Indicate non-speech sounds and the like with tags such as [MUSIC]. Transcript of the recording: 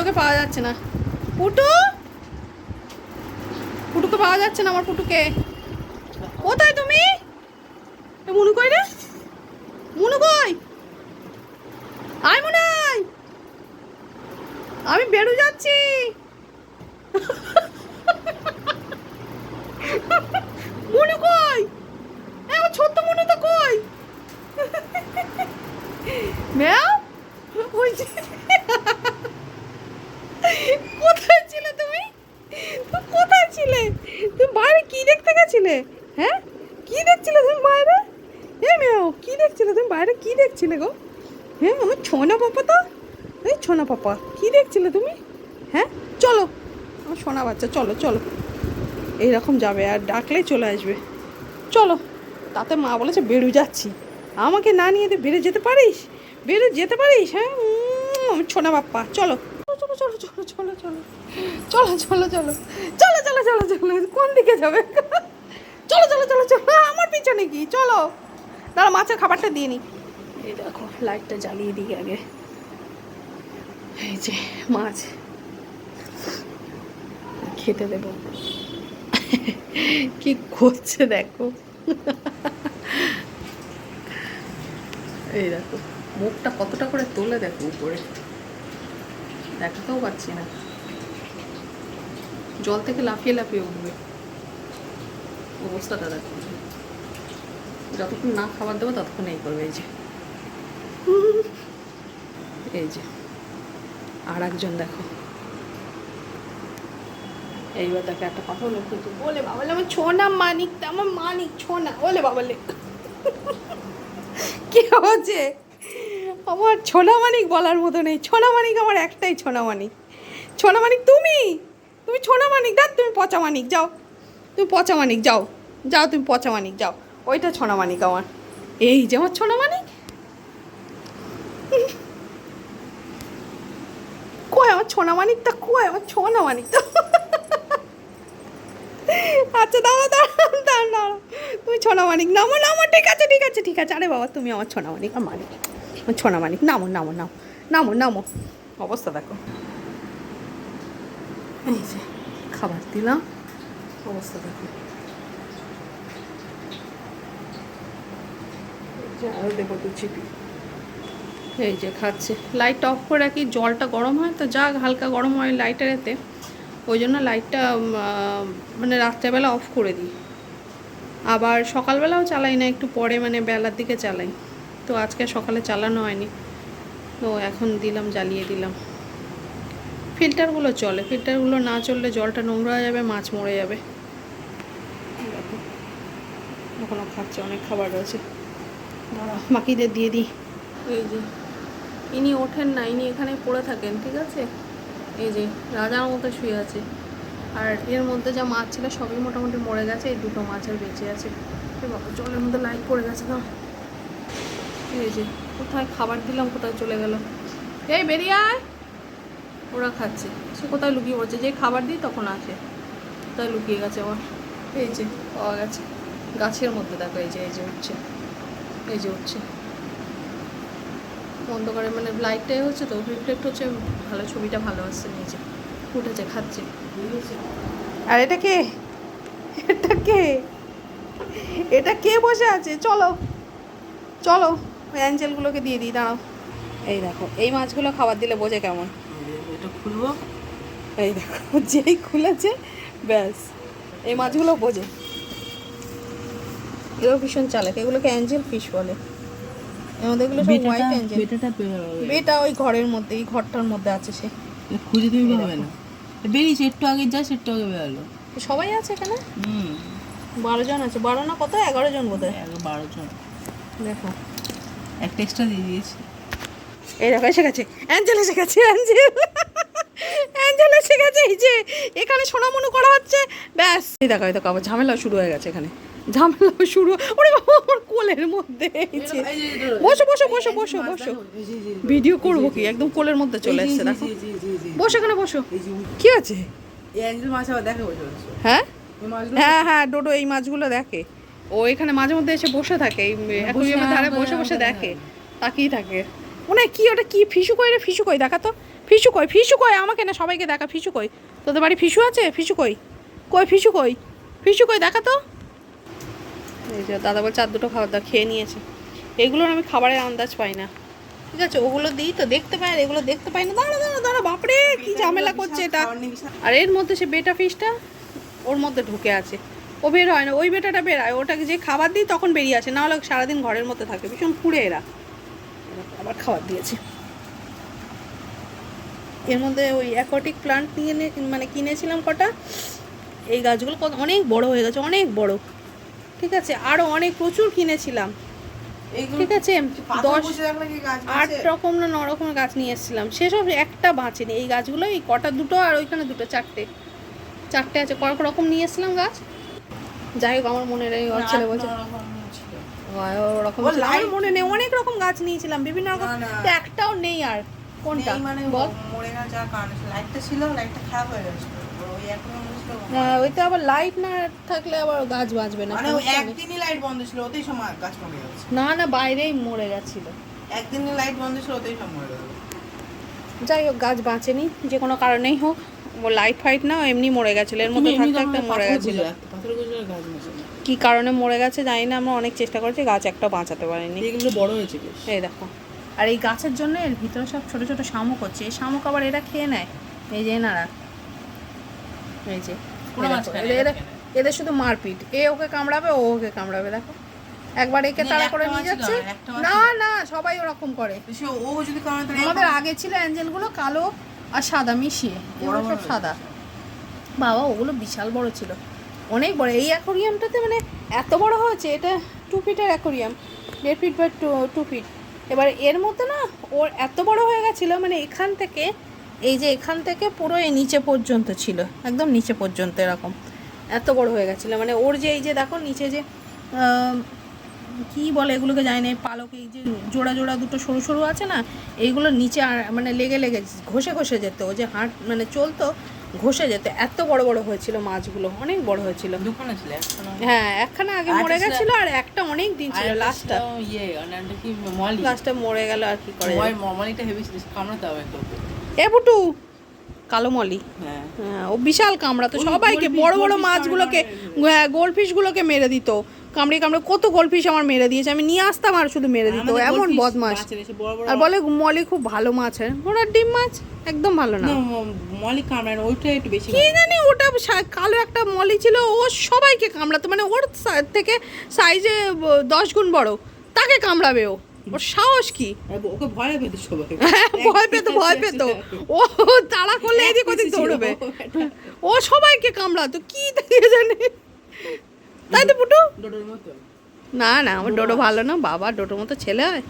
পুটোকে পাওয়া যাচ্ছে না। পুটু? পুটুকে পাওয়া যাচ্ছে না আমার পুটুকে। কোথায় তুমি? মুনু কই রে? মুনু কই? আয় মনে আমি বেরু যাচ্ছি। মুনু কই? আমার ছোট্ট মুনু তো কই? ম্যাও? ওই যে কোথায় ছিলে তুমি তুমি কোথায় ছিলে তুমি বাইরে কি দেখতে গেছিলে হ্যাঁ কি দেখছিলে তুমি বাইরে এ মেও কি দেখছিলে তুমি বাইরে কি দেখছিলে গো? হ্যাঁ আমার ছোনা পাপা তো? এই ছোনা পাপা, কি দেখছিলে তুমি? হ্যাঁ চলো। আমার সোনা বাচ্চা, চলো চলো। এইরকম যাবে, আর ডাকলেই চলে আসবে। চলো, তাতে মা বলেছে, বেরু, যাচ্ছি। আমাকে না নিয়ে বেড়ে যেতে পারিস? বেড়ে যেতে পারিস হ্যাঁ? ছোনা বাপ্পা, চলো। চলো চলো চলো চলো চলো চলো। চলো চলো চলো। চলো চলো চলো কোন দিকে যাবে? চলো চলো চলো চলো। আমার পিছনে কি? চলো। দাঁড়া মাছের খাবারটা দিয়ে নি। এই দেখো লাইটটা জ্বালিয়ে দিই আগে। এই যে মাছ। খেতে দেবো। [LAUGHS] কি করছে দেখো। এই দেখো, মুখটা কতটা করে তোলে দেখো উপরে। দেখাতেও পাচ্ছি না। জল থেকে লাফিয়ে লাফিয়ে উঠবে। অবস্থাটা দেখো। যতক্ষণ না খাবার দেবো, ততক্ষণ এই করবে, এই যে। এই যে আর একজন দেখো। এইবার দেখো একটা কথা হলো কিন্তু বলে বাবালে আমার ছোনা মানিক তা আমার মানিক ছোনা বলে বাবালে কি হচ্ছে? আমার ছোনা মানিক বলার মতো নেই। ছোনা মানিক আমার একটাই ছোনা মানিক। ছোনা মানিক তুমি? তুমি ছোনা মানিক দাঁত তুমি পচা মানিক যাও। তুমি পচা মানিক যাও। যাও তুমি পচা মানিক যাও। ওইটা ছোনা মানিক আমার। এই যে আমার ছোনা মানিক? কই আমার ছোনা মানিকটা কই আমার ছোনা মানিকটা আচ্ছা দাঁড়া দাঁড়া দাঁড়া দাঁড়া তুমি ছোনা মানিক নামো নামো, ঠিক আছে ঠিক আছে ঠিক আছে। আরে বাবা, তুমি আমার ছোনা মানিক, আমার মানিক। আমার ছোনা মানিক, নামো নামো নামো নামো নামো। অবস্থা দেখো। এই যে, খাবার দিলাম। অবস্থা দেখো। আরও দেখো দু চিপি। এই যে খাচ্ছে। লাইট অফ করে রাখি, জলটা গরম হয়, তো যাক, হালকা গরম হয় লাইটের এতে। ওই জন্য লাইটটা মানে রাত্রেবেলা অফ করে দিই। আবার সকালবেলাও চালাই না, একটু পরে মানে বেলার দিকে চালাই। তো আজকে সকালে চালানো হয়নি। তো এখন দিলাম, জ্বালিয়ে দিলাম। ফিল্টারগুলো চলে। ফিল্টারগুলো না চললে জলটা নোংরা হয়ে যাবে, মাছ মরে যাবে। এখনও খাচ্ছে, অনেক খাবার রয়েছে। বাকিদের দিয়ে দিই। এই যে। ইনি ওঠেন না, ইনি এখানে পড়ে থাকেন, ঠিক আছে? এই যে, রাজার মতো শুয়ে আছে। আর এর মধ্যে যা মাছ ছিল সবই মোটামুটি মরে গেছে, এই দুটো মাছ আর বেঁচে আছে। বাবা, জলের মধ্যে লাইট পড়ে গেছে না এই যে, কোথায় খাবার দিলাম, কোথায় চলে গেল? এই বেরিয়ে আয়। ওরা খাচ্ছে। সে কোথায় লুকিয়ে পড়ছে? যে খাবার দিই তখন আসে। কোথায় লুকিয়ে গেছে আমার? এই যে, পাওয়া গেছে। গাছের মধ্যে দেখো, এই যে এই যে উঠছে। এই যে উঠছে। অন্ধকারে মানে লাইটটাই হচ্ছে তো রিফ্লেক্ট হচ্ছে ভালো ছবিটা ভালো আসছে নিচে। উঠেছে খাচ্ছে। আর এটা কে? এটা কে? এটা কে বসে আছে? চলো চলো ওই অ্যাঞ্জেলগুলোকে দিয়ে দিই দাঁড়াও। এই দেখো এই মাছগুলো খাবার দিলে বোঝে কেমন। এটা খুলবো? এই দেখো যেই খুলেছে ব্যাস এই মাছগুলো বোঝে। এগুলো ভীষণ চালাক এগুলোকে অ্যাঞ্জেল ফিশ বলে। মধ্যে এগুলো সব হোয়াইট অ্যাঞ্জেল বেটাটা বেটা ওই ঘরের মধ্যে এই ঘরটার মধ্যে আছে সে। খুঁজে তুমি পাবে না। বেরিয়েছে একটু আগে যা একটু আগে বেরোলো সবাই আছে এখানে? হুম। বারো জন আছে। বারো না কত? এগারো জন বোধ হয় বারো জন। দেখো। একটা এক্সট্রা দিয়ে দিয়েছি। এই দেখো এসে গেছে। অ্যাঞ্জেল এসে গেছে অ্যাঞ্জেল অ্যাঞ্জেল এসে গেছে এই যে এখানে সোনামনু করা হচ্ছে ব্যাস এই দেখো এই দেখো আবার ঝামেলা শুরু হয়ে গেছে এখানে ঝামেলা শুরু ওরে বাবা আমার কোলের মধ্যে বসো বসো বসো বসো বসো ভিডিও করব কি একদম কোলের মধ্যে চলে এসছে দেখো বসো এখানে বসো কি আছে হ্যাঁ হ্যাঁ হ্যাঁ ডোডো এই মাছগুলো দেখে ও এখানে মাঝে মধ্যে এসে বসে থাকে এই ধারে বসে বসে দেখে তাকিয়ে থাকে মনে হয় কি ওটা কি ফিসু কই রে ফিসু কই দেখা তো ফিসু কই ফিসু কই? আমাকে না সবাইকে দেখা ফিসু কই? তোদের বাড়ি ফিসু আছে? ফিসু কই? কই ফিসু কই? ফিসু কই দেখা তো। এই যে দাদা বলছে আর দুটো খাবার দাওয়া খেয়ে নিয়েছে। এগুলোর আমি খাবারের আন্দাজ পাই না। ঠিক আছে ওগুলো দিই তো দেখতে পাই আর এগুলো দেখতে পাই না। দাঁড়া দাঁড়া দাঁড়া বাপরে কি ঝামেলা করছে এটা। আর এর মধ্যে সে বেটা ফিসটা ওর মধ্যে ঢুকে আছে। ও বের হয় না ওই বেটাটা বেরায় ওটাকে যে খাবার দিই তখন বেরিয়ে আসে। না হলে সারাদিন ঘরের মধ্যে থাকে। ভীষণ কুড়ে এরা। আবার খাবার দিয়েছে। এর মধ্যে ওই অ্যাকোয়াটিক প্লান্ট নিয়ে মানে কিনেছিলাম কটা। এই গাছগুলো কত অনেক বড় হয়ে গেছে অনেক বড়। ঠিক আছে? আরও অনেক প্রচুর কিনেছিলাম। ঠিক আছে? দশ আট রকম না ন রকমের গাছ নিয়ে এসেছিলাম। সেসব একটা বাঁচেনি। এই গাছগুলো এই কটা দুটো আর ওইখানে দুটো চারটে। চারটে আছে। কয়েক রকম নিয়ে এসেছিলাম গাছ। যাই হোক আমার মনে নেই ওর ছেলে বলছে ওরকম মনে নেই অনেক রকম গাছ নিয়েছিলাম। বিভিন্ন রকম একটাও নেই আর। কোনটা? মানে বল। মরে না কারণে লাইটটা ছিল লাইটটা খারাপ হয়ে গেছিল ওই এখন মনে ছিল ওইটা আবার লাইট না থাকলে আবার গাছ বাঁচবে না। মানে ওই সমস্যা নেই। একদিনই লাইট বন্ধ ছিল ওতেই সব গাছ মরে যাচ্ছে না না বাইরেই মরে গেছিল। একদিনই লাইট বন্ধ ছিল ওতেই সব মরে গেল যাই হোক গাছ বাঁচেনি যে কোনো কারণেই হোক। লাইট ফাইট না এমনি মরে গেছিল। এর মধ্যে থাকতে থাকতে মরে গেছিল। কি কারণে মরে গেছে জানি না আমরা অনেক চেষ্টা করেছি গাছ একটা বাঁচাতে পারিনি। এগুলো বড় হয়েছে এই দেখো। আর এই গাছের জন্য এর ভিতরে সব ছোট ছোট শামুক হচ্ছে। এই শামুক আবার এরা খেয়ে নেয়। এই যে এনারা। এই যে এদের- এরা এদের- এদের শুধু মারপিট। এ ওকে কামড়াবে ও ওকে কামড়াবে দেখো। একবার একে তাড়া করে নিয়ে যাচ্ছে। না না সবাই ওরকম করে। ও যদি আমাদের আগে ছিল অ্যাঞ্জেলগুলো কালো আর সাদা মিশিয়ে। এগুলো সব সাদা। বাবা ওগুলো বিশাল বড় ছিল। অনেক বড়। এই অ্যাকোরিয়ামটাতে মানে এত বড় হয়েছে এটা টু ফিটের অ্যাকোরিয়াম। দেড় ফিট বা টু টু ফিট। এবার এর মধ্যে না ওর এত বড় হয়ে গেছিল মানে এখান থেকে, এই যে এখান থেকে পুরো এই নিচে পর্যন্ত ছিল, একদম নিচে পর্যন্ত এরকম, এত বড় হয়ে গেছিল। মানে ওর যে এই যে দেখো নিচে যে কি বলে এগুলোকে জানি না পালক, এই যে জোড়া জোড়া দুটো সরু সরু আছে না, এইগুলো নিচে মানে লেগে লেগে ঘষে ঘষে যেত, ও যে হাঁট মানে চলতো ঘষে যেত। এত বড় বড় হয়েছিল মাছগুলো অনেক বড় হয়েছিল। হ্যাঁ একখানা আগে মরে একটা গেছিল আর একটা অনেক দিন ছিল লাস্টটা ইয়ে অনেকটা কি মলি। লাস্টটা মরে গেল আর কি করে এ বুটু কালো মলি। হ্যাঁ। হ্যাঁ, ও বিশাল কামড়াতো। ওই সবাইকে বড় বড় মাছগুলোকে কামড়ায়। গোলফিশগুলোকে মেরে দিত। কামড়ে কামড়ে কত গোলফিশ আমার মেরে দিয়েছে আমি নিয়ে আসতাম আর শুধু মেরে দিত এমন বদমাস আর বলে মলি খুব ভালো মাছ হয়। ওরা ডিম মাছ একদম ভালো না। মলি কামড়ায় ওইটা একটু বেশি কি জানি ওটা কালো একটা মলি ছিল ও সবাইকে কামড়াতো মানে ওর থেকে সাইজে দশ গুণ বড় তাকে কামড়াবে ও। ওর সাহস কি? ওকে ভয় পেত সবাই হ্যাঁ, ভয় পেত ভয় পেত। ও তাড়া করলে এদিক ওদিক দৌড়বে। ও সবাইকে কামড়াতো কি জানে। তাই তো পুটু? না না আমার ডোডো ভালো না বাবা ডোডোর মতো ছেলে হয়।